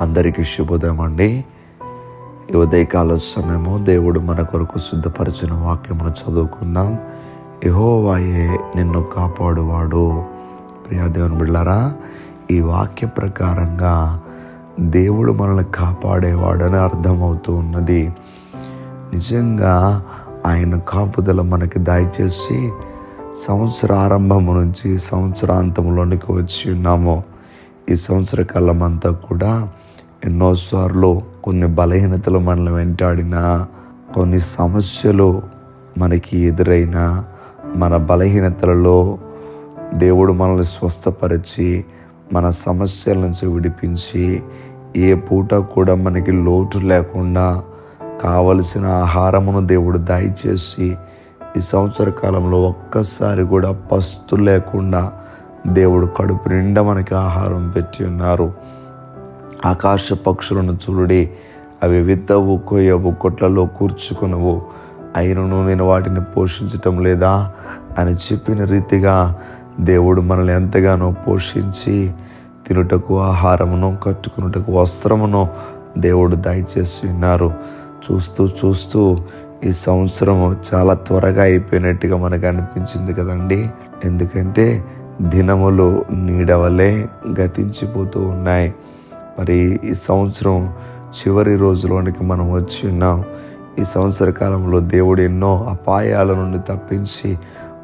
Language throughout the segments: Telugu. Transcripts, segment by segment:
అందరికీ శుభోదయం అండి. ఈ ఉదయకాల సమయము దేవుడు మన కొరకు సిద్ధపరిచిన వాక్యమును చదువుకుందాం. యహోవాయే నిన్ను కాపాడువాడు. ప్రియాదేవుని బిళ్ళారా ఈ వాక్య ప్రకారంగా దేవుడు మనల్ని కాపాడేవాడని అర్థమవుతూ ఉన్నది. నిజంగా ఆయన కాపుదల మనకి దయచేసి సంవత్సర ఆరంభము నుంచి సంవత్సరాంతంలోనికి వచ్చి ఉన్నాము. ఈ సంవత్సర కాలం అంతా కూడా ఎన్నోసార్లు కొన్ని బలహీనతలు మనల్ని వెంటాడినా కొన్ని సమస్యలు మనకి ఎదురైనా మన బలహీనతలలో దేవుడు మనల్ని స్వస్థపరిచి మన సమస్యల నుంచి విడిపించి ఏ పూట కూడా మనకి లోటు లేకుండా కావలసిన ఆహారమును దేవుడు దయచేసి ఈ సంవత్సర కాలంలో ఒక్కసారి కూడా పస్తు లేకుండా దేవుడు కడుపు నిండా మనకి ఆహారం పెట్టి ఉన్నారు. ఆకాశ పక్షులను చూడుడి అవి విత్తవు కొయ్యవు కొట్లలో కూర్చుకునవు. అయినను నేను వాటిని పోషించటం లేదా? అని చెప్పిన రీతిగా దేవుడు మనల్ని ఎంతగానో పోషించి తినుటకు ఆహారమును కట్టుకున్నటకు వస్త్రమును దేవుడు దయచేసి ఉన్నారు. చూస్తూ చూస్తూ ఈ సంవత్సరం చాలా త్వరగా అయిపోయినట్టుగా మనకు అనిపించింది కదండి. ఎందుకంటే దినములు నీడవలే గతించిపోతూ ఉన్నాయి. మరి ఈ సంవత్సరం చివరి రోజులోనికి మనం వచ్చి ఉన్నాం. ఈ సంవత్సర కాలంలో దేవుడు ఎన్నో అపాయాల నుండి తప్పించి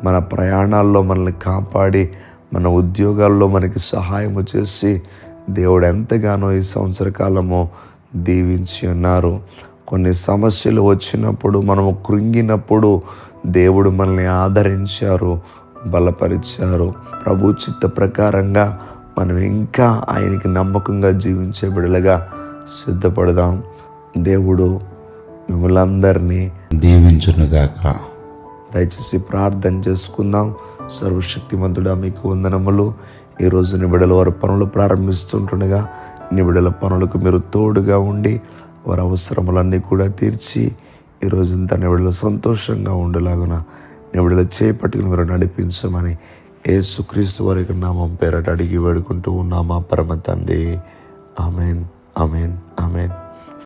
మన ప్రయాణాల్లో మనల్ని కాపాడి మన ఉద్యోగాల్లో మనకి సహాయము చేసి దేవుడు ఎంతగానో ఈ సంవత్సర కాలము దీవించి ఉన్నారు. కొన్ని సమస్యలు వచ్చినప్పుడు మనము కృంగినప్పుడు దేవుడు మనల్ని ఆదరించారు బలపరిచారు. ప్రభు చిత్త ప్రకారంగా మనం ఇంకా ఆయనకి నమ్మకంగా జీవించే బిడలుగా సిద్ధపడదాం. దేవుడు మిమ్మల్ని అందరినీ దీవించునుగాక. దయచేసి ప్రార్థన చేసుకుందాం. సర్వశక్తిమంతుడా మీకు వందనములు. ఈ రోజు నిబిడల వారి పనులు ప్రారంభిస్తుంటుండగా నిబిడల పనులకు మీరు తోడుగా ఉండి వారి అవసరములన్నీ కూడా తీర్చి ఈ రోజంతా నిబిడలు సంతోషంగా ఉండేలాగున నిబిడలు చేపట్టుకుని మీరు నడిపించమని యేసుక్రీస్తు వారికి నామం పేరట అడిగి వేడుకుంటూ ఉన్నామా? పరమ తండ్రి. ఆమెన్. ఆమెన్. ఆమెన్.